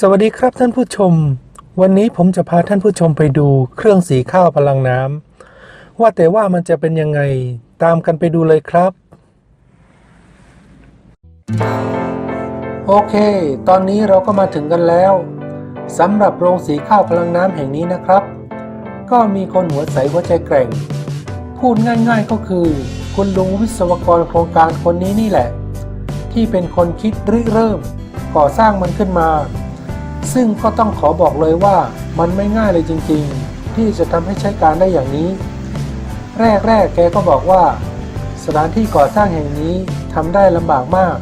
สวัสดีครับท่านผู้ชม วันนี้ผมจะพาท่านผู้ชมไปดูเครื่องสีข้าวพลังน้ำว่าแต่ว่ามันจะเป็นยังไงตามกันไปดูเลยครับ โอเค ตอนนี้เราก็มาถึงกันแล้วสำหรับโรงสีข้าวพลังน้ำแห่งนี้นะครับ ก็มีคนหัวใสหัวใจแกร่ง พูดง่ายๆก็คือ คุณลุงวิศวกรโครงการคนนี้นี่แหละ ที่เป็นคนคิดริเริ่มก่อสร้างมันขึ้นมา ซึ่งก็ต้องขอบอกเลยว่ามันไม่ง่ายเลยจริงๆ ที่จะทำให้ใช้การได้อย่างนี้ แรกๆแกก็บอกว่า สถานที่ก่อสร้างแห่งนี้ทำได้ลำบากมาก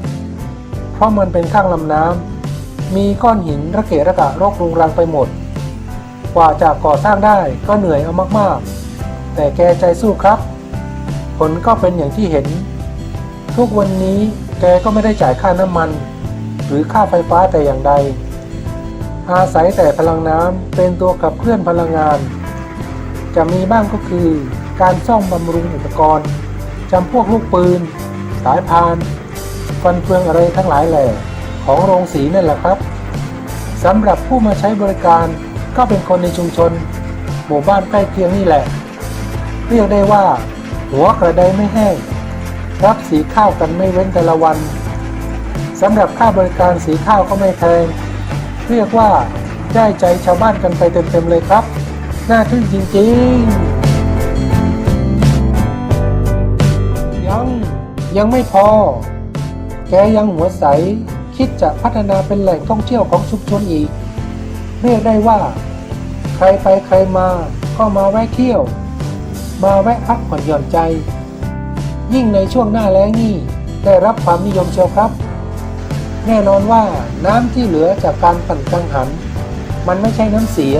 เพราะมันเป็นข้างลำน้ำมีก้อนหินระเกะระกะรกรุงรังไปหมด กว่าจะก่อสร้างได้ก็เหนื่อยเอามากๆ แต่แกใจสู้ครับ ผลก็เป็นอย่างที่เห็น ทุกวันนี้แกก็ไม่ได้จ่ายค่าน้ำมัน หรือค่าไฟฟ้าแต่อย่างใด อาศัยแต่พลังน้ำเป็นตัวขับเคลื่อนพลังงาน จะมีบ้างก็คือการซ่อมบำรุงอุปกรณ์จำพวกลูกปืน สายพานฟันเฟืองอะไรทั้งหลายแหล่ของโรงสีนั่นแหละครับสำหรับผู้มาใช้บริการก็เป็นคนในชุมชน หมู่บ้านใกล้เคียงนี่แหละ เรียกได้ว่า หัวกระไดไม่แห้งรับสีข้าวกันไม่เว้นแต่ละวันสำหรับค่าบริการสีข้าวก็ไม่แพง เรียกว่าได้ใจชาวบ้านกันไปเต็มๆเลยครับ น่าทึ่งจริงๆ ยังยังไม่พอ แกยังหัวใส คิดจะพัฒนาเป็นแหล่งท่องเที่ยวของชุมชนอีก เรียกได้ว่า ใครไปใครมาก็มาแวะเที่ยว มาแวะพักผ่อนหย่อนใจ ยิ่งในช่วงหน้าแล้งนี่ได้รับความนิยมเชียวครับ แน่นอนว่าน้ำที่เหลือจากการปั่นกังหัน มันไม่ใช่น้ำเสีย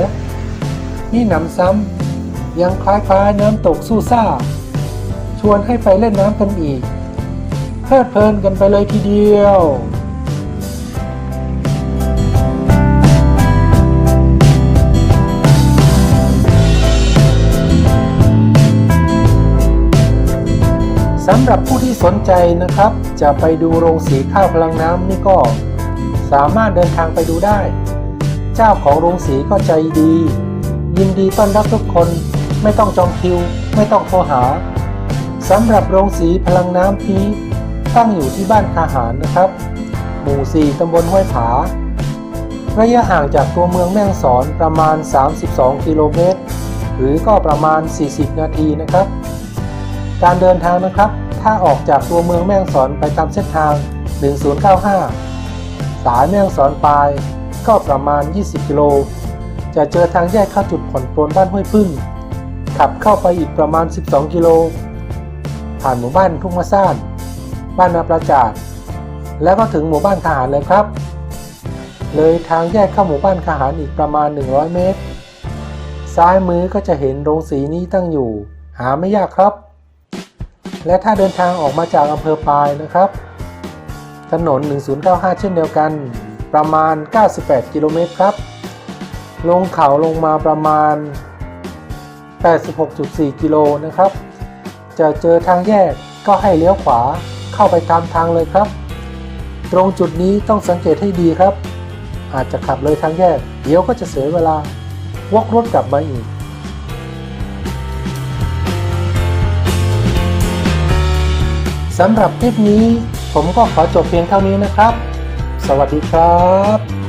นี่หนำซ้ำยังคล้ายๆน้ำตกสู้ซ่า ชวนให้ไปเล่นน้ำกันอีกเพลิดเพลินกันไปเลยทีเดียว สำหรับผู้ที่สนใจนะครับ จะไปดูโรงสีข้าวพลังน้ำนี่ก็สามารถเดินทางไปดูได้ เจ้าของโรงสีก็ใจดี ยินดีต้อนรับทุกคนไม่ต้องจองคิว ไม่ต้องโทรหาสำหรับโรงสีพลังน้ำนี้ตั้งอยู่ที่บ้านคาหารนะครับ หมู่ 4ตำบลห้วยผา ระยะห่างจากตัวเมืองแม่ฮ่องสอนประมาณ 32 กิโลเมตร หรือก็ประมาณ 40 นาทีนะครับ การเดินทางนะครับ ถ้าออกจากตัวเมืองแม่งสอนไปตามเส้นทาง 1095 สายแม่งสอนปลาย ก็ประมาณ 20 กิโล จะเจอทางแยกเข้าจุดผ่อนปลนบ้านห้วยพึ่ง ขับเข้าไปอีกประมาณ 12 กิโล ผ่านหมู่บ้านทุ่งมะซ่าน บ้านนาประจาด แล้วก็ถึงหมู่บ้านทหารเลยครับ เลยทางแยกเข้าหมู่บ้านทหารอีกประมาณ 100 เมตร ซ้ายมือก็จะเห็นโรงสีนี้ตั้งอยู่ หาไม่ยากครับ และถ้าเดินทางออกมาจากอำเภอปายนะครับ ถนน 1095 เช่นเดียวกัน ประมาณ 98 กิโลเมตรครับ ลงเขาลงมาประมาณ 86.4 กิโลนะครับ จะเจอทางแยกก็ให้เลี้ยวขวาเข้าไปตามทางเลยครับ ตรงจุดนี้ต้องสังเกตให้ดีครับ อาจจะขับเลยทางแยก เดี๋ยวก็จะเสียเวลาวกรถกลับมาอีก สำหรับคลิปนี้ ผมก็ขอจบเพียงเท่านี้นะครับ สวัสดีครับ